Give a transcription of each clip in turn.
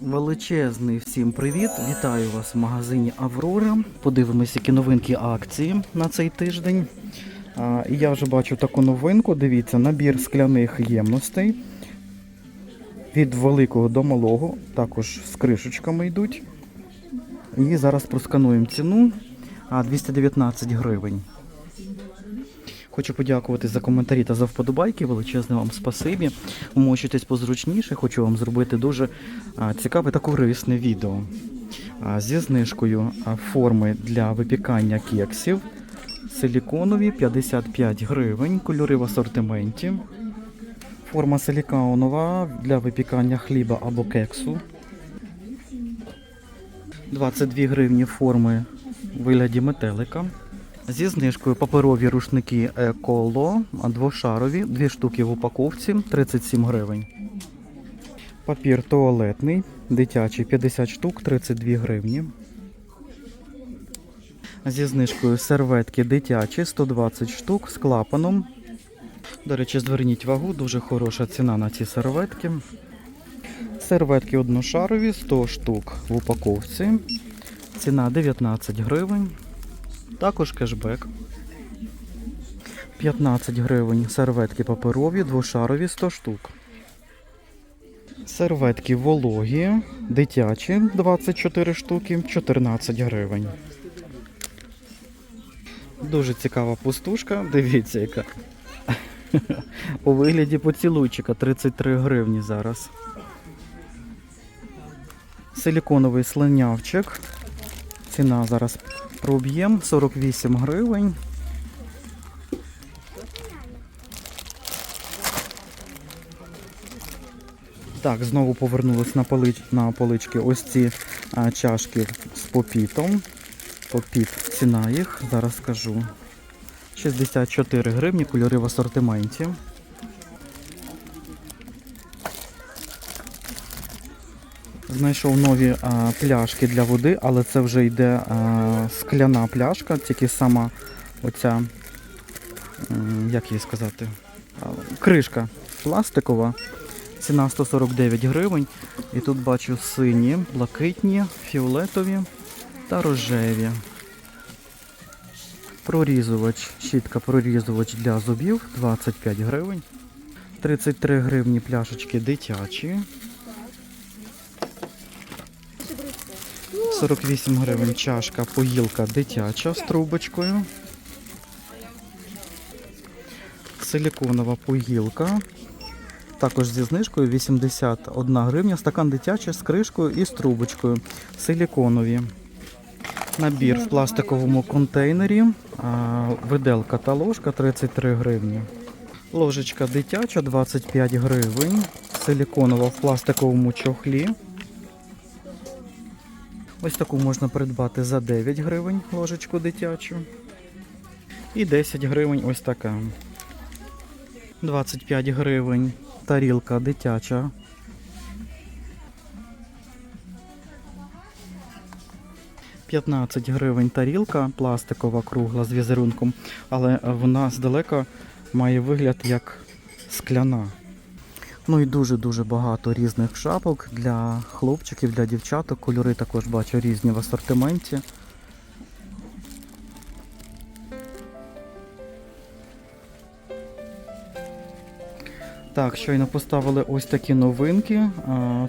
Величезний всім привіт! Вітаю вас в магазині Аврора. Подивимося, які новинки акції на цей тиждень. І я вже бачу таку новинку. Дивіться, набір скляних ємностей від великого до малого, також з кришечками йдуть. І зараз проскануємо ціну а, 219 гривень. Хочу подякувати за коментарі та за вподобайки. Величезне вам спасибі. Умочитесь позручніше. Хочу вам зробити дуже цікаве та корисне відео. Зі знижкою форми для випікання кексів. Силіконові 55 гривень, кольори в асортименті. Форма силіконова для випікання хліба або кексу. 22 гривні форми в вигляді метелика. Зі знижкою паперові рушники Еколо, двошарові, дві штуки в упаковці, 37 гривень. Папір туалетний, дитячий 50 штук, 32 гривні. Зі знижкою серветки дитячі, 120 штук з клапаном. До речі, зверніть вагу, дуже хороша ціна на ці серветки. Серветки одношарові, 100 штук в упаковці. Ціна 19 гривень. Також кешбек. 15 гривень серветки паперові, двошарові 100 штук. Серветки вологі, дитячі 24 штуки, 14 гривень. Дуже цікава пустушка. Дивіться, яка. У вигляді поцілуйчика 33 гривні зараз. Силіконовий слинявчик. Ціна зараз проб'єм 48 гривень. Так, знову повернулись на, полич... на полички ось ці а, чашки з попітом. Попіт, ціна їх, зараз скажу. 64 гривні, кольори в асортименті. Знайшов нові а, пляшки для води, але це вже йде а, скляна пляшка, тільки сама оця, як її сказати, а, кришка пластикова. Ціна 149 гривень. І тут бачу сині, блакитні, фіолетові та рожеві. Прорізувач, щітка прорізувач для зубів 25 гривень. 33 гривні пляшечки дитячі. 48 гривень чашка поїлка дитяча з трубочкою. Силіконова поїлка. Також зі знижкою 81 гривня. Стакан дитячий з кришкою і з трубочкою. Силіконові. Набір в пластиковому контейнері. Виделка та ложка 33 гривні. Ложечка дитяча 25 гривень. Силіконова в пластиковому чохлі. Ось таку можна придбати за 9 гривень ложечку дитячу. І 10 гривень ось така. 25 гривень тарілка дитяча. «15 гривень тарілка пластикова кругла з візерунком, але вона здалека має вигляд як скляна. Ну і дуже-дуже багато різних шапок для хлопчиків, для дівчаток. Кольори також бачу різні в асортименті. Так, щойно поставили ось такі новинки.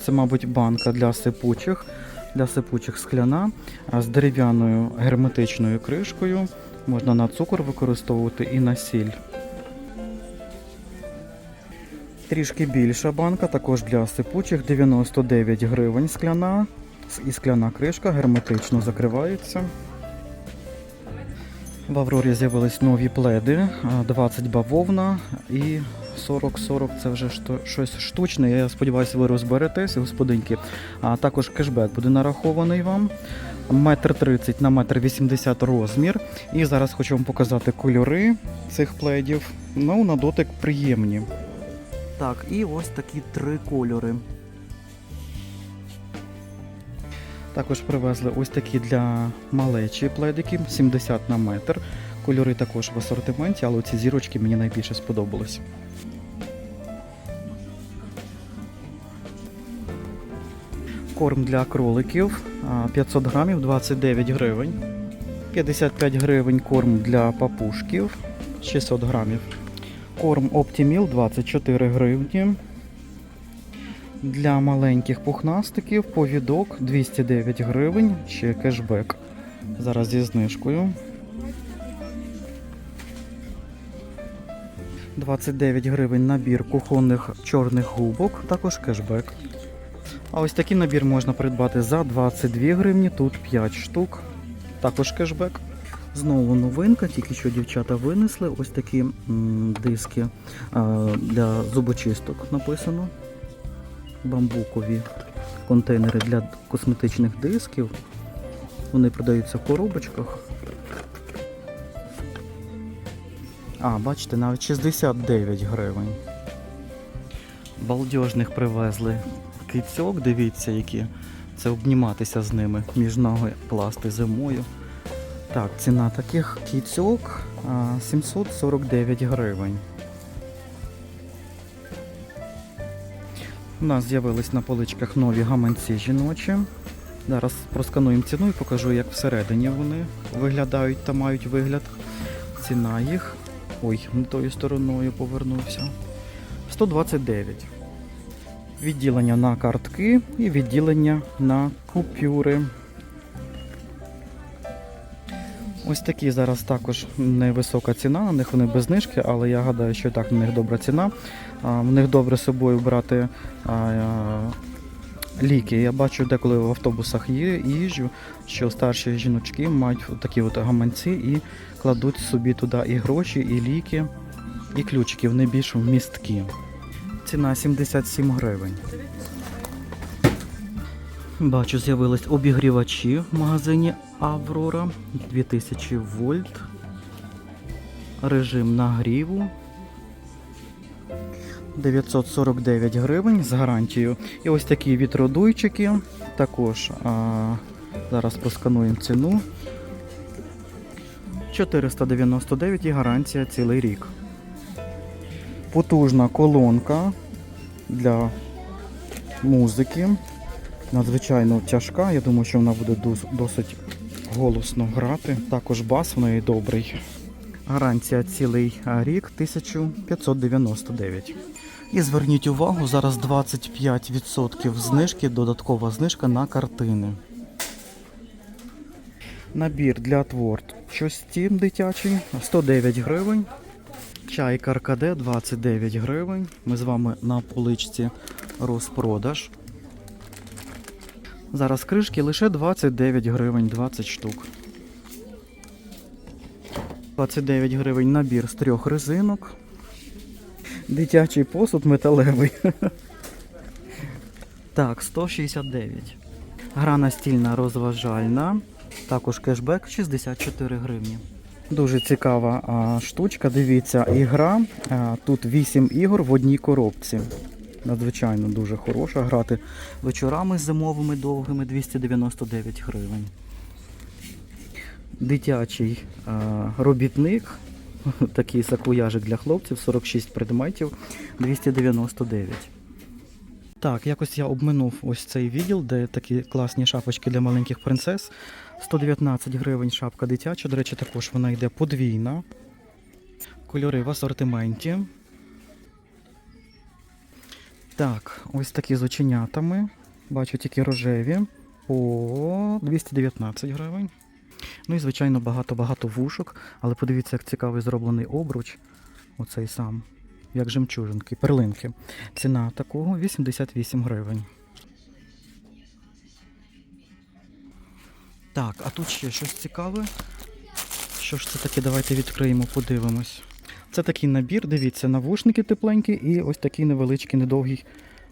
Це, мабуть, банка для сипучих, для сипучих скляна з дерев'яною герметичною кришкою. Можна на цукор використовувати і на сіль. Трішки більша банка, також для сипучих 99 гривень скляна. І скляна кришка герметично закривається. В Аврорі з'явились нові пледи, 20 бавовна і 40-40 це вже щось штучне. Я сподіваюся, ви розберетесь, господинки. А також кешбек буде нарахований вам. Метр 30 на метр 80 розмір. І зараз хочу вам показати кольори цих пледів. Ну, на дотик приємні. Так, і ось такі три кольори. Також привезли ось такі для малечі пледики, 70 на метр. Кольори також в асортименті, але ці зірочки мені найбільше сподобались. Корм для кроликів 500 грамів 29 гривень. 55 гривень корм для папушків 600 грамів. Корм Optimil 24 гривні. Для маленьких пухнастиків повідок 209 гривень, ще кешбек. Зараз зі знижкою. 29 гривень набір кухонних чорних губок, також кешбек. А ось такий набір можна придбати за 22 гривні, тут 5 штук, також кешбек. Знову новинка, тільки що дівчата винесли ось такі диски для зубочисток написано. Бамбукові контейнери для косметичних дисків. Вони продаються в коробочках. А, бачите, навіть 69 гривень. Балдежних привезли кицьок, дивіться, які. Це обніматися з ними, між ноги пласти зимою. Так, ціна таких кицьок а, 749 гривень. У нас з'явились на поличках нові гаманці жіночі. Зараз проскануємо ціну і покажу, як всередині вони виглядають та мають вигляд. Ціна їх. Ой, не тою стороною повернувся. 129. Відділення на картки і відділення на купюри. Ось такі зараз також невисока ціна, на них вони без знижки, але я гадаю, що так на них добра ціна. В них добре з собою брати ліки. Я бачу деколи в автобусах є їжджу, що старші жіночки мають такі от гаманці і кладуть собі туди і гроші, і ліки, і ключики. Вони більш вмісткі. Ціна 77 гривень. Бачу, з'явились обігрівачі в магазині Аврора 2000 вольт. Режим нагріву. 949 гривень з гарантією. І ось такі вітродуйчики. Також а, зараз проскануємо ціну. 499 і гарантія цілий рік. Потужна колонка для музики. Надзвичайно тяжка. Я думаю, що вона буде досить голосно грати. Також бас в неї добрий. Гарантія цілий рік 1599. І зверніть увагу, зараз 25% знижки, додаткова знижка на картини. Набір для творчості дитячий 109 гривень. Чай Каркаде 29 гривень. Ми з вами на поличці розпродаж. Зараз кришки лише 29 гривень 20 штук. 29 гривень набір з трьох резинок. Дитячий посуд металевий. Так, 169. Гра настільна розважальна. Також кешбек 64 гривні. Дуже цікава а, штучка. Дивіться, ігра. А, тут 8 ігор в одній коробці. Надзвичайно дуже хороша. Грати вечорами зимовими довгими 299 гривень. Дитячий а, робітник. Такий саквояжик для хлопців, 46 предметів, 299. Так, якось я обминув ось цей відділ, де такі класні шапочки для маленьких принцес. 119 гривень шапка дитяча. До речі, також вона йде подвійна. Кольори в асортименті. Так, ось такі з оченятами. Бачу тільки рожеві. По 219 гривень. Ну і, звичайно, багато-багато вушок. Але подивіться, як цікавий зроблений обруч. Оцей сам. Як жемчужинки, перлинки. Ціна такого 88 гривень. Так, а тут ще щось цікаве. Що ж це таке? Давайте відкриємо, подивимось. Це такий набір, дивіться, навушники тепленькі і ось такий невеличкий, недовгий,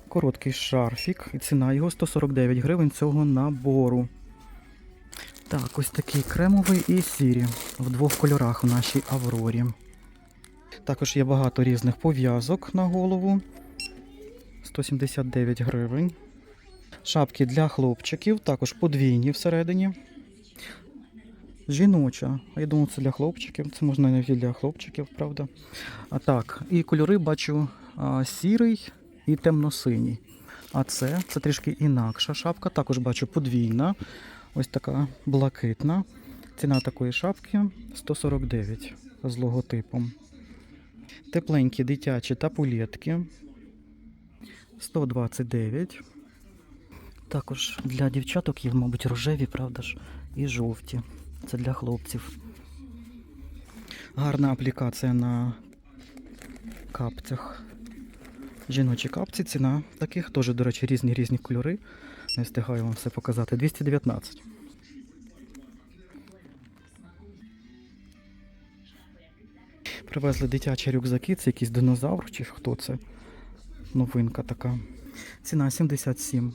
короткий шарфік. І ціна його 149 гривень цього набору. Так, ось такий кремовий і сірі в двох кольорах в нашій Аврорі. Також є багато різних пов'язок на голову. 179 гривень. Шапки для хлопчиків, також подвійні всередині. Жіноча. Я думаю, це для хлопчиків. Це можна навіть для хлопчиків, правда. А так, і кольори бачу а, сірий і темно-синій. А це, це трішки інакша шапка. Також бачу подвійна. Ось така блакитна. Ціна такої шапки 149 з логотипом. Тепленькі дитячі тапулетки 129. Також для дівчаток є, мабуть, рожеві, правда ж, і жовті. Це для хлопців. Гарна аплікація на капцях. Жіночі капці, ціна таких, теж, до речі, різні різні кольори. Не встигаю вам все показати. 219. Привезли дитячі рюкзаки, це якийсь динозавр чи хто це? Новинка така. Ціна 77.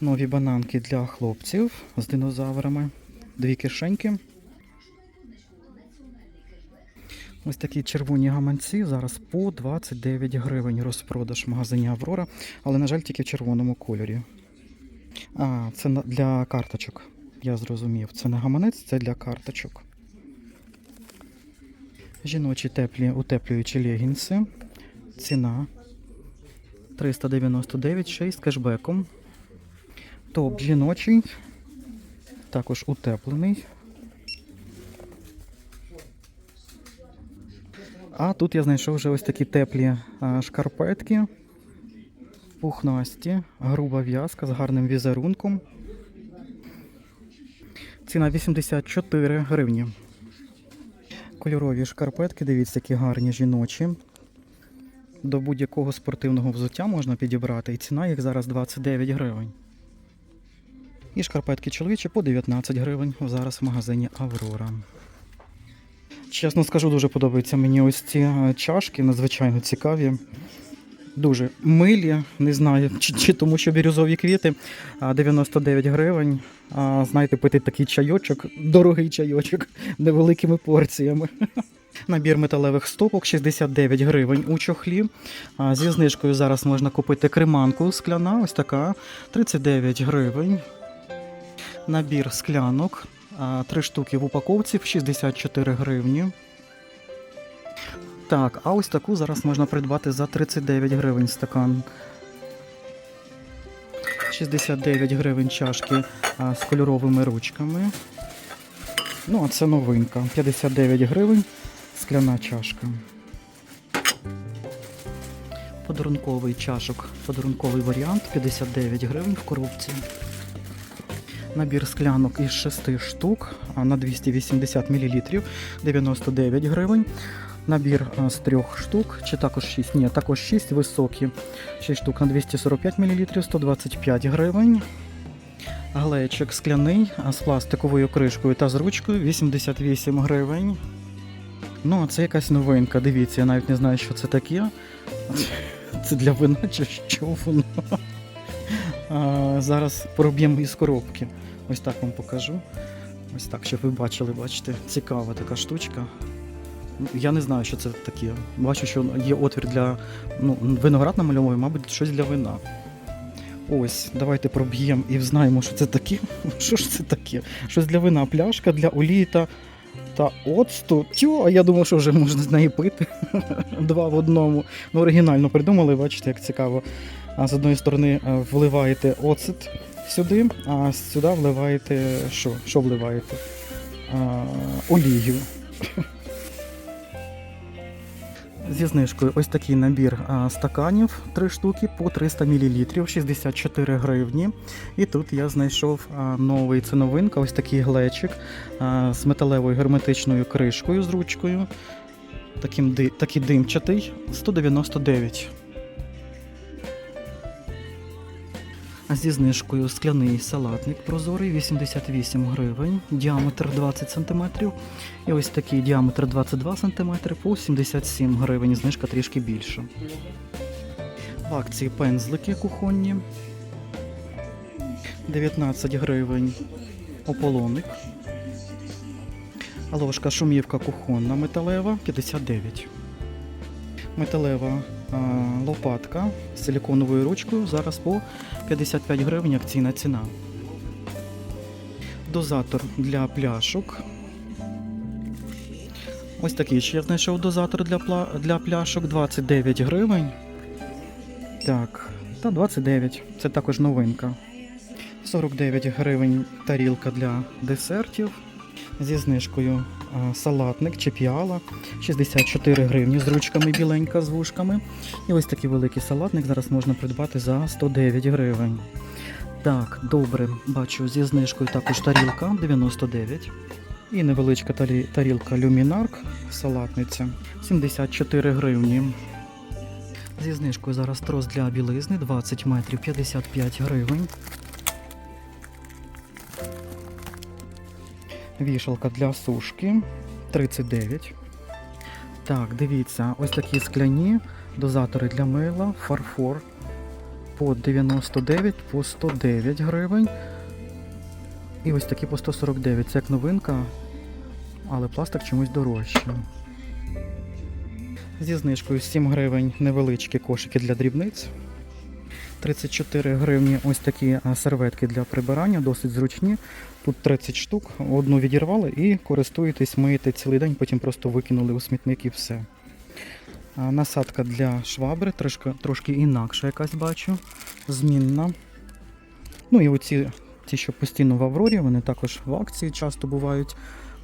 Нові бананки для хлопців з динозаврами. Дві кишеньки. Ось такі червоні гаманці зараз по 29 гривень розпродаж в магазині Аврора, але, на жаль, тільки в червоному кольорі. А, це для карточок. Я зрозумів. Це не гаманець, це для карточок. Жіночі теплі утеплюючі легінси. Ціна 399, ще й з кешбеком. Топ жіночий, також утеплений. А тут я знайшов вже ось такі теплі шкарпетки. Пухнасті, груба в'язка з гарним візерунком. Ціна 84 гривні. Кольорові шкарпетки, дивіться, які гарні жіночі. До будь-якого спортивного взуття можна підібрати, і ціна їх зараз 29 гривень. І шкарпетки чоловічі по 19 гривень зараз в магазині Аврора. Чесно скажу, дуже подобаються мені ось ці е, чашки, надзвичайно цікаві. Дуже милі, не знаю, чи, чи тому, що бірюзові квіти 99 гривень. А, знаєте, пити такий чайочок, дорогий чайочок, невеликими порціями. Набір металевих стопок 69 гривень у чохлі. А, зі знижкою зараз можна купити креманку скляна, ось така 39 гривень. Набір склянок. Три штуки в упаковці в 64 гривні. Так, а ось таку зараз можна придбати за 39 гривень стакан. 69 гривень чашки з кольоровими ручками. Ну, а це новинка. 59 гривень скляна чашка. Подарунковий чашок, подарунковий варіант 59 гривень в коробці. Набір склянок із 6 штук на 280 мл 99 гривень. Набір з трьох штук, чи також 6, ні, також 6 високі. 6 штук на 245 мл 125 гривень. Глечик скляний з пластиковою кришкою та з ручкою 88 гривень. Ну, а це якась новинка. Дивіться, я навіть не знаю, що це таке. Це для вина чи що воно. Зараз проб'ємо із коробки. Ось так вам покажу. Ось так, щоб ви бачили, бачите, цікава така штучка. Я не знаю, що це таке. Бачу, що є отвір для ну, виноград намальовує, мабуть, щось для вина. Ось, давайте проб'ємо і знаємо, що це таке. Що ж це таке? Щось для вина, пляшка для олії та, та оцту. Тю, а я думав, що вже можна з неї пити. Два в одному. Ну, оригінально придумали, бачите, як цікаво. З одної сторони е, вливаєте оцет сюди, а сюди вливаєте що? Що вливаєте? Олію. Зі знижкою ось такий набір стаканів 3 штуки по 300 мл, 64 гривні. І тут я знайшов новий це новинка, ось такий глечик з металевою герметичною кришкою з ручкою. Таким, такий димчатий 199. Зі знижкою скляний салатник прозорий 88 гривень, діаметр 20 см. І ось такий діаметр 22 см по 77 гривень, знижка трішки більша. В акції пензлики кухонні 19 гривень ополоник. Ложка шумівка кухонна металева 59. Металева лопатка з силіконовою ручкою зараз по 55 гривень акційна ціна. Дозатор для пляшок. Ось такий ще я знайшов дозатор для, для пляшок 29 гривень. Так, та 29. Це також новинка. 49 гривень тарілка для десертів зі знижкою салатник чи піала 64 гривні з ручками біленька з вушками. І ось такий великий салатник зараз можна придбати за 109 гривень. Так, добре, бачу зі знижкою також тарілка 99. І невеличка тарілка люмінарк салатниця 74 гривні. Зі знижкою зараз трос для білизни 20 метрів 55 гривень. Вішалка для сушки 39. Так, дивіться, ось такі скляні дозатори для мила, фарфор по 99, по 109 гривень. І ось такі по 149. Це як новинка, але пластик чомусь дорожчий. Зі знижкою 7 гривень невеличкі кошики для дрібниць. 34 гривні ось такі серветки для прибирання, досить зручні. Тут 30 штук, одну відірвали і користуєтесь, миєте цілий день, потім просто викинули у смітник і все. Насадка для швабри, трошки, трошки інакша якась бачу, змінна. Ну і оці ті, що постійно в Аврорі, вони також в акції часто бувають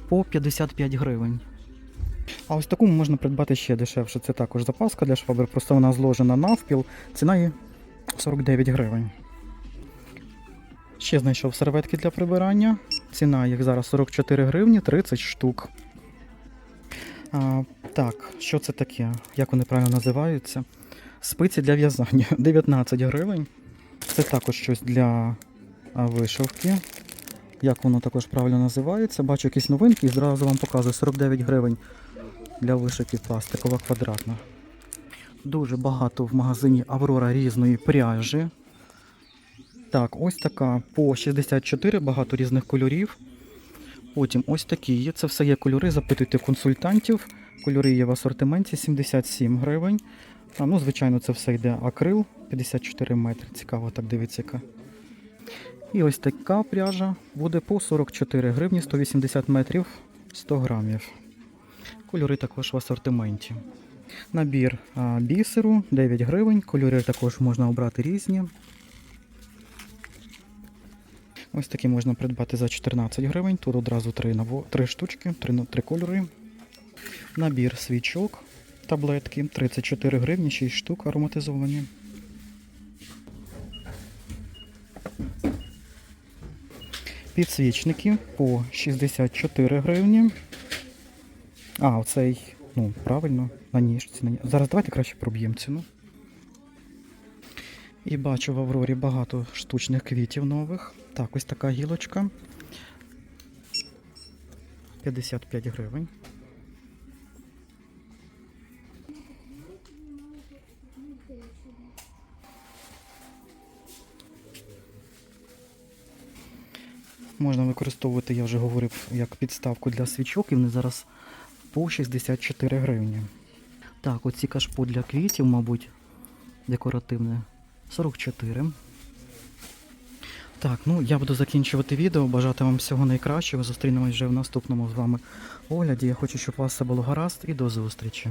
по 55 гривень. А ось таку можна придбати ще дешевше. Це також запаска для швабри, просто вона зложена навпіл. Ціна її 49 гривень. Ще знайшов серветки для прибирання. Ціна їх зараз 44 гривні 30 штук. А, так, що це таке? Як вони правильно називаються? Спиці для в'язання 19 гривень. Це також щось для вишивки. Як воно також правильно називається? Бачу якісь новинки і зразу вам показую 49 гривень для вишивки пластикова квадратна. Дуже багато в магазині Аврора різної пряжі. Так, ось така по 64, багато різних кольорів. Потім ось такі є. Це все є кольори. Запитуйте консультантів. Кольори є в асортименті 77 гривень. А, ну, звичайно, це все йде акрил 54 метри. Цікаво, так дивіться яка. І ось така пряжа буде по 44 гривні 180 метрів 100 грамів. Кольори також в асортименті. Набір бісеру 9 гривень. Кольори також можна обрати різні. Ось такі можна придбати за 14 гривень. Тут одразу 3, 3 штучки, 3, 3 кольори. Набір свічок, таблетки 34 гривні, 6 штук ароматизовані. Підсвічники по 64 гривні. А, оцей, ну, правильно, на ніжці. На ні- Зараз давайте краще проб'ємо ціну. І бачу в Аврорі багато штучних квітів нових. Так, ось така гілочка. 55 гривень. Можна використовувати, я вже говорив, як підставку для свічок, і вони зараз по 64 гривні. Так, оці кашпо для квітів, мабуть, декоративне 44. Так, ну я буду закінчувати відео. Бажати вам всього найкращого. Зустрінемось вже в наступному з вами огляді. Я хочу, щоб у вас все було гаразд і до зустрічі.